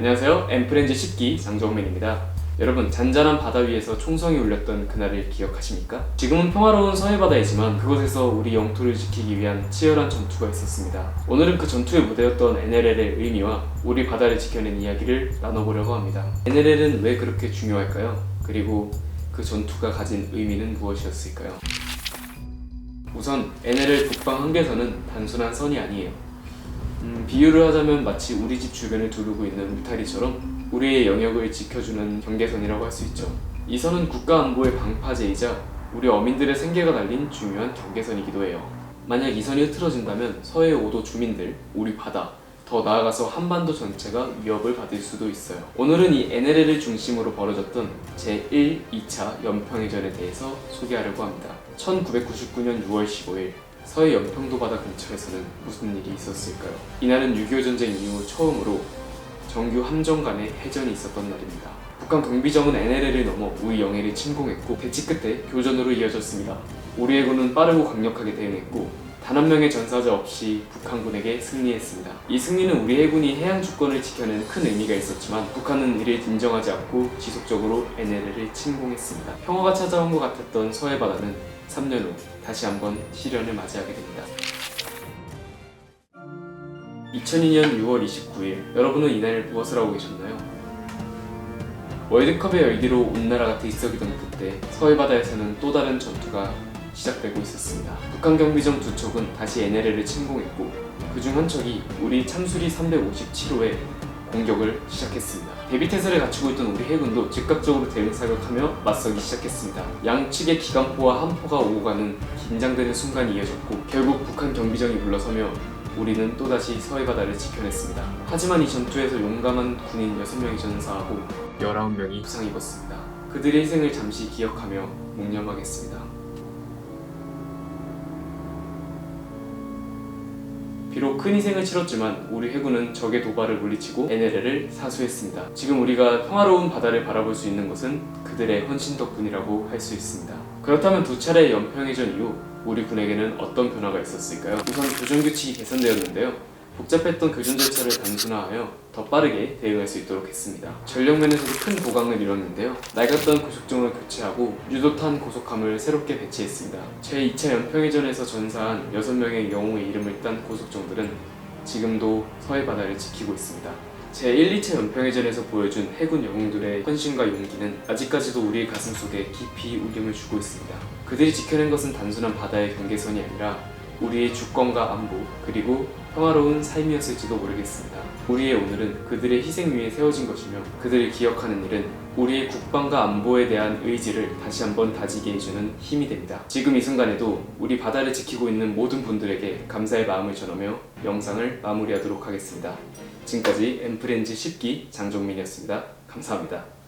안녕하세요. 엠프렌즈 10기 장정민입니다. 여러분 잔잔한 바다 위에서 총성이 울렸던 그날을 기억하십니까? 지금은 평화로운 서해바다이지만 그곳에서 우리 영토를 지키기 위한 치열한 전투가 있었습니다. 오늘은 그 전투의 무대였던 NLL의 의미와 우리 바다를 지켜낸 이야기를 나눠보려고 합니다. NLL은 왜 그렇게 중요할까요? 그리고 그 전투가 가진 의미는 무엇이었을까요? 우선 NLL 북방 한계선은 단순한 선이 아니에요. 음, 비유를 하자면 마치 우리 집 주변을 두르고 있는 울타리처럼 우리의 영역을 지켜주는 경계선이라고 할 수 있죠. 이 선은 국가 안보의 방파제이자 우리 어민들의 생계가 달린 중요한 경계선이기도 해요. 만약 이 선이 흐트러진다면 서해 5도 주민들, 우리 바다, 더 나아가서 한반도 전체가 위협을 받을 수도 있어요. 오늘은 이 NLL을 중심으로 벌어졌던 제1, 2차 연평해전에 대해서 소개하려고 합니다. 1999년 6월 15일 서해 연평도 바다 근처에서는 무슨 일이 있었을까요? 이날은 6.25 전쟁 이후 처음으로 정규 함정 간의 해전이 있었던 날입니다. 북한 경비정은 NLL을 넘어 우리 영해를 침공했고 대치 끝에 교전으로 이어졌습니다. 우리 해군은 빠르고 강력하게 대응했고 단 한 명의 전사자 없이 북한군에게 승리했습니다. 이 승리는 우리 해군이 해양 주권을 지켜낸 큰 의미가 있었지만 북한은 이를 인정하지 않고 지속적으로 NLL을 침공했습니다. 평화가 찾아온 것 같았던 서해 바다는 3년 후 다시 한번 시련을 맞이하게 됩니다. 2002년 6월 29일 여러분은 이날 무엇을 하고 계셨나요? 월드컵의 열기로 온 나라가 들썩이던 그때 서해 바다에서는 또 다른 전투가 시작되고 있었습니다. 북한 경비정 두 척은 다시 NLL을 침공했고 그중 한 척이 우리 참수리 357호에 공격을 시작했습니다. 대비태세를 갖추고 있던 우리 해군도 즉각적으로 대응 사격하며 맞서기 시작했습니다. 양측의 기관포와 함포가 오고 가는 긴장되는 순간이 이어졌고 결국 북한 경비정이 물러서며 우리는 또다시 서해 바다를 지켜냈습니다. 하지만 이 전투에서 용감한 군인 6명이 전사하고 19명이 부상 입었습니다. 그들의 희생을 잠시 기억하며 묵념하겠습니다. 비록 큰 희생을 치렀지만 우리 해군은 적의 도발을 물리치고 NLL을 사수했습니다. 지금 우리가 평화로운 바다를 바라볼 수 있는 것은 그들의 헌신 덕분이라고 할 수 있습니다. 그렇다면 두 차례 연평해전 이후 우리 군에게는 어떤 변화가 있었을까요? 우선 교전 규칙이 개선되었는데요. 복잡했던 교전 절차를 단순화하여 더 빠르게 대응할 수 있도록 했습니다. 전력 면에서도 큰 보강을 이뤘는데요. 낡았던 고속정을 교체하고 유도탄 고속함을 새롭게 배치했습니다. 제2차 연평해전에서 전사한 6명의 영웅의 이름을 딴 고속정들은 지금도 서해 바다를 지키고 있습니다. 제1, 2차 연평해전에서 보여준 해군 영웅들의 헌신과 용기는 아직까지도 우리의 가슴 속에 깊이 울림을 주고 있습니다. 그들이 지켜낸 것은 단순한 바다의 경계선이 아니라 우리의 주권과 안보 그리고 평화로운 삶이었을지도 모르겠습니다. 우리의 오늘은 그들의 희생 위에 세워진 것이며 그들을 기억하는 일은 우리의 국방과 안보에 대한 의지를 다시 한번 다지게 해주는 힘이 됩니다. 지금 이 순간에도 우리 바다를 지키고 있는 모든 분들에게 감사의 마음을 전하며 영상을 마무리하도록 하겠습니다. 지금까지 엠프렌즈 10기 장종민이었습니다. 감사합니다.